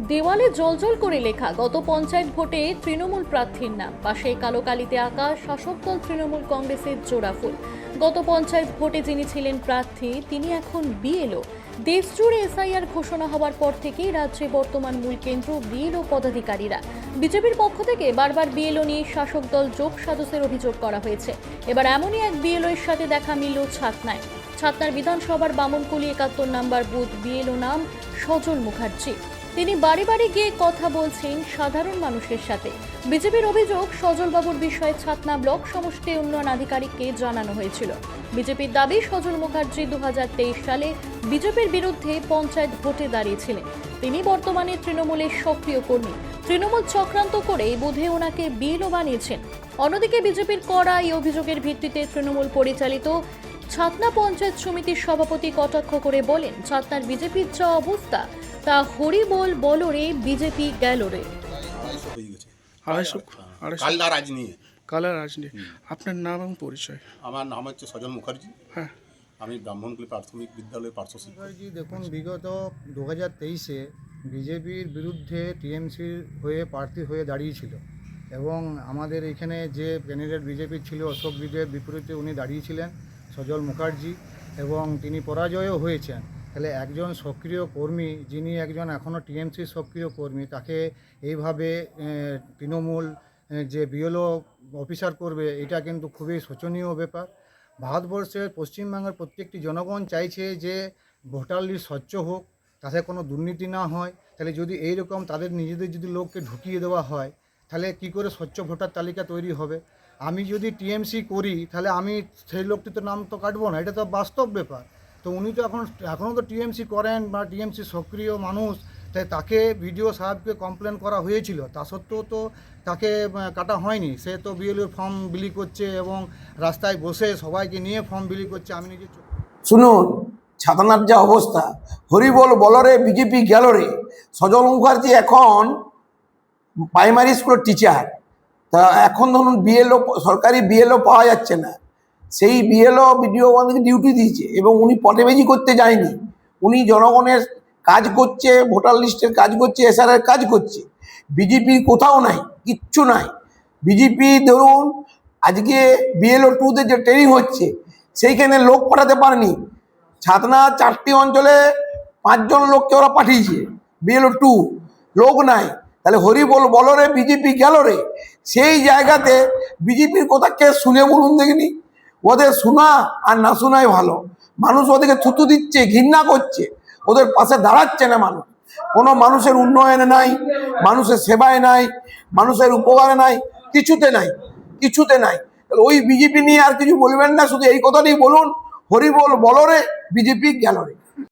দেওয়ালে জলজল করে লেখা, গত পঞ্চায়েত ভোটে তৃণমূল প্রার্থীর নাম। পাশে কালো কালিতে আঁকা শাসক দল তৃণমূল কংগ্রেসের জোড়াফুল গত পঞ্চায়েত ভোটে যিনি ছিলেন প্রার্থী, তিনি এখন বিএলও। দেশজুড়ে এসআইআর ঘোষণা হওয়ার পর থেকেই রাজ্যে বর্তমান মূল কেন্দ্র বিএলও পদাধিকারীরা। বিজেপির পক্ষ থেকে বারবার বিএলও নিয়ে শাসক দল যোগ সাজসের অভিযোগ করা হয়েছে। এবার এমনই এক বিএলও এর সাথে দেখা মিলল ছাতনায়। ছাতনার বিধানসভার বামনকুলি একাত্তর নাম্বার বুথ বিএলও নাম সজল মুখার্জি। তিনি বাড়ি বাড়ি গিয়ে কথা বলছেন সাধারণ মানুষের সাথে। বিজেপির অভিযোগ, সজলবাবুর বিষয়ে ছাতনা ব্লক সমষ্টি উন্নয়ন আধিকারিককে জানানো হয়েছিল। বিজেপির দাবি, সজল মুখার্জি দুহাজার তেইশ সালে বিজেপির বিরুদ্ধে পঞ্চায়েত ভোটে দাঁড়িয়েছিলেন। তিনি বর্তমানে তৃণমূলের সক্রিয় কর্মী। তৃণমূল চক্রান্ত করে বুধে ওনাকে বিলও বানিয়েছেন। অন্যদিকে বিজেপির করা এই অভিযোগের ভিত্তিতে তৃণমূল পরিচালিত ছাতনা পঞ্চায়েত সমিতির সভাপতি কটাক্ষ করে বলেন, ছাতনার বিজেপির যা অবস্থা তা হরি বল বলরে বিজেপি গেল রে। আড়াইশো কালার রাজনী আপনার নাম এবং পরিচয়। আমার নাম হচ্ছে সজল মুখার্জি। হ্যাঁ। আমি ব্রাহ্মণকুলি প্রাথমিক বিদ্যালয়ের পার্শ্ব শিক্ষক। মুখার্জি দেখুন বিগত দু হাজার তেইশে বিজেপির বিরুদ্ধে টিএমসির হয়ে প্রার্থী হয়ে দাঁড়িয়েছিল এবং আমাদের এখানে যে ক্যান্ডিডেট বিজেপির ছিল অশোক বিজয়ের বিপরীতে উনি দাঁড়িয়েছিলেন সজল মুখার্জি এবং তিনি পরাজয়ও হয়েছেন। তাহলে একজন সক্রিয় কর্মী যিনি একজন এখনও টিএমসির সক্রিয় কর্মী, তাকে এইভাবে তৃণমূল যে বিএলও অফিসার করবে, এটা কিন্তু খুবই শোচনীয় ব্যাপার। ভারতবর্ষের পশ্চিমবঙ্গের প্রত্যেকটি জনগণ চাইছে যে ভোটার লিস্ট স্বচ্ছ হোক, তাতে কোনো দুর্নীতি না হয়। তাহলে যদি এই রকম তাদের নিজেদের যদি লোককে ঢুকিয়ে দেওয়া হয়, তাহলে কি করে স্বচ্ছ ভোটার তালিকা তৈরি হবে? আমি যদি টিএমসি করি, তাহলে আমি সেই লোকটি তো নাম তো কাটবো না, এটা তো বাস্তব ব্যাপার। তো উনি তো এখন, এখনও তো টিএমসি করেন বা টিএমসি সক্রিয় মানুষ, তাই তাকে বিডিও সাহেবকে কমপ্লেন করা হয়েছিল। তা সত্ত্বেও তো তাকে কাটা হয়নি। সে তো বিএলওর ফর্ম বিলি করছে এবং রাস্তায় বসে সবাইকে নিয়ে ফর্ম বিলি করছে, আমি নিজে শুনুন, ছাতানার যা অবস্থা, হরিবল বলরে বিজেপি গেল রে। সজল মুখার্জি এখন প্রাইমারি স্কুলের টিচার তা এখন ধরুন বিএলও, সরকারি বিএলও পাওয়া যাচ্ছে না। সেই বিএলও বিডিও ওয়ানকে ডিউটি দিয়েছে এবং উনি পটেবেজি করতে যায়নি। উনি জনগণের কাজ করছে ভোটার লিস্টের কাজ করছে এসআরের কাজ করছে। বিজেপি কোথাও নাই, কিচ্ছু নাই। বিজেপি ধরুন, আজকে বিএলও টুতে যে ট্রেনিং হচ্ছে, সেইখানে লোক পাঠাতে পারেনি। ছাতনা চারটি অঞ্চলে পাঁচজন লোককে ওরা পাঠিয়েছে বিএলও টু লোক নাই। তাহলে হরি বল, বলো রে বিজেপি গেল রে? সেই জায়গাতে বিজেপির কথা কে শুনে বলুন দেখিনি? ওদের শোনা আর না শোনাই ভালো। মানুষ ওদেরকে থুতু দিচ্ছে, ঘৃণা করছে, ওদের পাশে দাঁড়াচ্ছে না মানুষ। কোনো মানুষের উন্নয়নে নাই, মানুষের সেবায় নাই, মানুষের উপকারে নাই, কিছুতে নাই কিছুতে নাই। ওই বিজেপি নিয়ে আর কিছু বলবেন না, শুধু এই কথাটাই বলুন হরিবল বলরে, বিজেপি গেল রে।